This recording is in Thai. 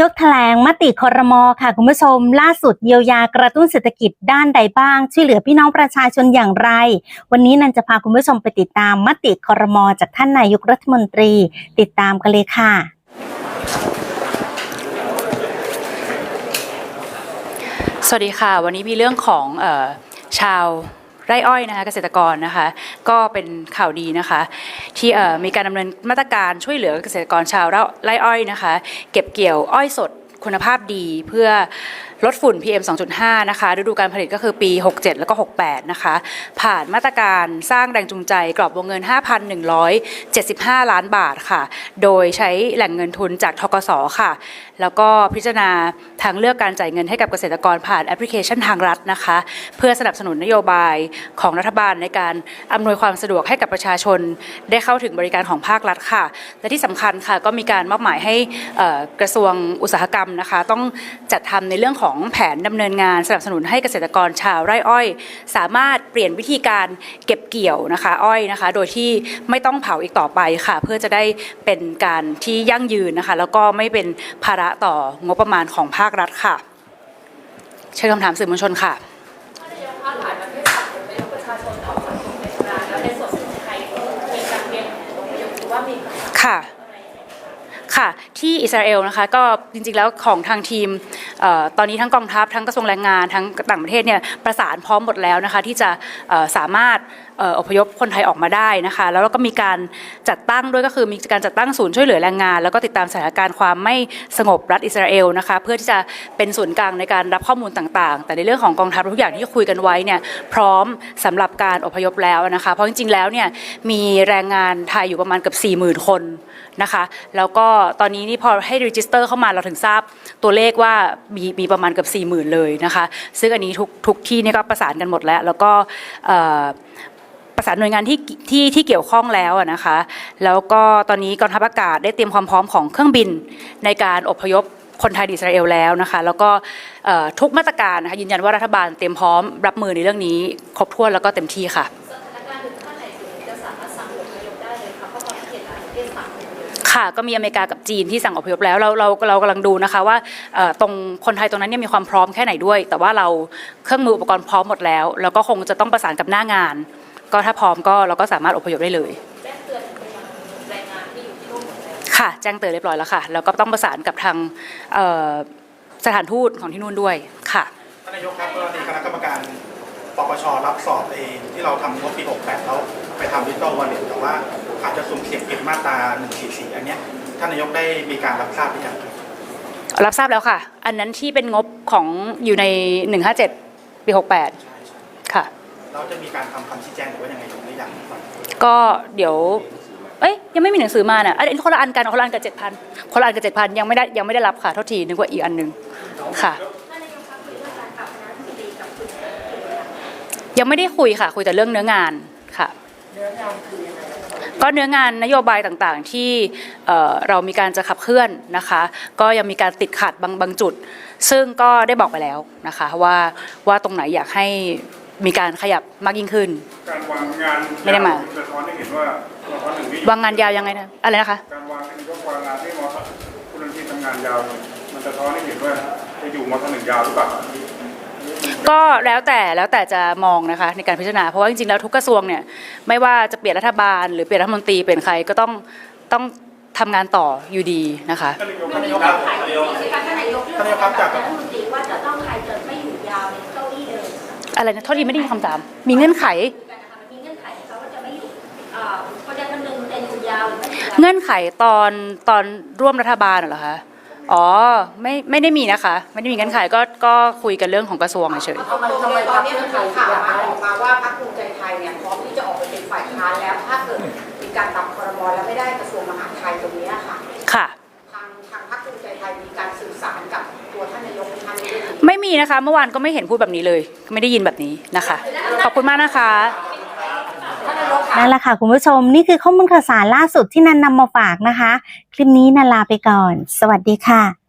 ายกแถลงมติคอรมอค่ะคุณผู้ชม ล่าสุดเยียวยากระตุ้นเศรษฐกิจด้านใดบ้าง ช่วยเหลือพี่น้องประชาชนอย่างไร วันนี้นันจะพาคุณผู้ชมไปติดตามมติคอรมอจากท่านนายกรัฐมนตรี ติดตามกันเลยค่ะสวัสดีค่ะ วันนี้มีเรื่องของออชาว ไร่อ้อยนะคะเกษตรกรนะคะก็เป็นข่าวดีนะคะ ที่มีการดำเนินมาตรการช่วยเหลือเกษตรกรชาวไร่อ้อยนะคะ เก็บเกี่ยวอ้อยสด คุณภาพดีเพื่อลดฝุ่น PM 2.5 นะคะฤดูการผลิตก็คือปี 67 แล้วก็ 68 นะคะ ผ่านมาตรการสร้างแรงจูงใจกรอบวงเงิน 5,175 ล้านบาทค่ะ โดยใช้แหล่งเงินทุนจากทกสค่ะ แล้วก็พิจารณาทางเลือกการจ่ายเงินให้กับเกษตรกรผ่านแอปพลิเคชันทางรัฐนะคะ เพื่อสนับสนุนนโยบายของรัฐบาลในการอำนวยความสะดวกให้กับประชาชน ได้เข้าถึงบริการของภาครัฐค่ะ และที่สำคัญค่ะก็มีการมอบหมายให้กระทรวงอุตสาหกรรมนะคะ ต้องจัดทำในเรื่องของแผนดำเนินงานสนับสนุนให้เกษตรกรชาวไร่อ้อย สามารถเปลี่ยนวิธีการเก็บเกี่ยวนะคะอ้อยนะคะ โดยที่ไม่ต้องเผาอีกต่อไปค่ะ เพื่อจะได้เป็นการที่ยั่งยืนนะคะ แล้วก็ไม่เป็นภาระต่องบประมาณของภาครัฐค่ะเชิญคำถามสื่อมวลชนค่ะค่ะ ค่ะที่อิสราเอลนะคะก็จริงๆแล้วของทางทีมออตอนนี้ทั้งกองทัพทั้งกระทรวงแรงงานทั้งต่างประเทศเนี่ยประสานพร้อมหมดแล้วนะคะที่จะสามารถ อพยพคนไทยออกมาได้นะคะ แล้วเราก็มีการจัดตั้งด้วยก็คือมีการจัดตั้งศูนย์ช่วยเหลือแรงงาน แล้วก็ติดตามสถานการณ์ความไม่สงบรัฐอิสราเอลนะคะ เพื่อที่จะเป็นศูนย์กลางในการรับข้อมูลต่างๆ แต่ในเรื่องของกองทัพทุกอย่างที่คุยกันไว้เนี่ยพร้อมสำหรับการอพยพแล้วนะคะ เพราะจริงๆแล้วเนี่ยมีแรงงานไทยอยู่ประมาณเกือบ40,000 คนนะคะแล้วก็ตอนนี้นี่พอให้รีจิสเตอร์เข้ามาเราถึงทราบตัวเลขว่ามีมีประมาณเกือบ40,000 เลยนะคะ ซึ่งอันนี้ทุกทุกที่เนี่ยก็ประสานกันหมดแล้ว แล้วก็ ประสานหน่วยงานที่ที่ที่เกี่ยวข้องแล้วนะคะ แล้วก็ตอนนี้กองทัพอากาศได้เตรียมความพร้อมของเครื่องบินในการอพยพคนไทยในอิสราเอลแล้วนะคะ แล้วก็ทุกมาตรการนะคะยืนยันว่ารัฐบาลเตรียมพร้อมรับมือในเรื่องนี้ ครบถ้วนแล้วก็เต็มที่ค่ะค่ะก็มีอเมริกากับจีนที่สั่งอพยพแล้วเราเราเรากำลังดูนะคะว่าตรงคนไทยตรงนั้นเนี่ยมีความพร้อมแค่ไหนด้วย แต่ว่าเราเครื่องมืออุปกรณ์พร้อมหมดแล้ว แล้วก็คงจะต้องประสานกับหน้างาน ก็ถ้าพร้อมก็เราก็สามารถอพยพได้เลยค่ะแจ้งเตือนเรียบร้อยแล้วค่ะ แล้วก็ต้องประสานกับทางเอ่อสถานทูตของที่นู่นด้วยค่ะท่านนายกครับกรณีคณะกรรมการปปชรับสอบเองที่เราทำงบปี 68 แล้วไปทำดิจิตอลวอลเล็ตแต่ว่าอาจจะสุ่มเสี่ยงผิดมาตรา 144 อันเนี้ยท่านนายกได้มีการรับทราบหรือยังครับรับทราบแล้วค่ะ อันนั้นที่เป็นงบของอยู่ใน 157 ปี 68ค่ะ เราจะมีการทำคำชี้แจงหรือว่ายังไงหรือยังครับก็เดี๋ยว เอ้ยยังไม่มีหนังสือมาเนี่ยอันนี้คนละอันกันคนละอันกับเจ็ดพันคนละอันกับเจ็ดพันยังไม่ได้ยังไม่ได้รับค่ะโทษทีนึกว่าอีกอันหนึ่งค่ะ ยังไม่ได้คุยค่ะ คุยแต่เรื่องเนื้องานค่ะก็เนื้องานนโยบายต่างๆที่เอ่อเรามีการจะขับเคลื่อนนะคะ ก็ยังมีการติดขัดบางบางจุด ซึ่งก็ได้บอกไปแล้วนะคะว่าว่าตรงไหนอยากให้ มีการขยับมากยิ่งขึ้น การวางงานไม่ได้มา สะท้อนให้เห็นว่าสะท้อนถึงวิวางงานยาวยังไงนะอะไรนะคะ การวางยกวางงานให้มอคุณทีทำงานยาวเนี่ยมันสะท้อนให้เห็นว่าจะอยู่มอหนึ่งยาวหรือเปล่าก็แล้วแต่แล้วแต่จะมองนะคะในการพิจารณาเพราะว่าจริงๆแล้วทุกกระทรวงเนี่ยไม่ว่าจะเปลี่ยนรัฐบาล หรือเปลี่ยนรัฐมนตรีเปลี่ยนใครก็ต้องต้องทำงานต่ออยู่ดีนะคะ ท่านนายกท่านนายกครับท่านนายกท่านนายกท่านนายกครับจาก รัฐมนตรีว่าจะต้องใคร อะไรนะโทษทีไม่ได้ยินคำถาม มีเงื่อนไขกันนะคะมันมีเงื่อนไขให้เขาว่าจะไม่อยู่เอ่อคนใดคนหนึ่งจะอยู่ยาวหรือไม่อยู่ยาวเงื่อนไขตอนตอนร่วมรัฐบาลเหรอคะอ๋อไม่ไม่ได้มีนะคะ ไม่ได้มีเงื่อนไขก็ก็คุยกันเรื่องของกระทรวงเฉยทำไมทำไมตอนนี้มันมีข่าวมาออกมาว่าพรรคภูมิใจไทยเนี่ยพร้อมที่จะออกไปเป็นฝ่ายค้านแล้วถ้าเกิดมีการปรับครมแล้วไม่ได้กระทรวงมหาดไทยตรงเนี้ยค่ะ มีนะคะ เมื่อวานก็ไม่เห็นพูดแบบนี้เลย ไม่ได้ยินแบบนี้นะคะ ขอบคุณมากนะคะนั่นแหละค่ะคุณผู้ชมนี่คือข้อมูลข่าวสารล่าสุดที่นันนำมาฝากนะคะ คลิปนี้นันลาไปก่อน สวัสดีค่ะ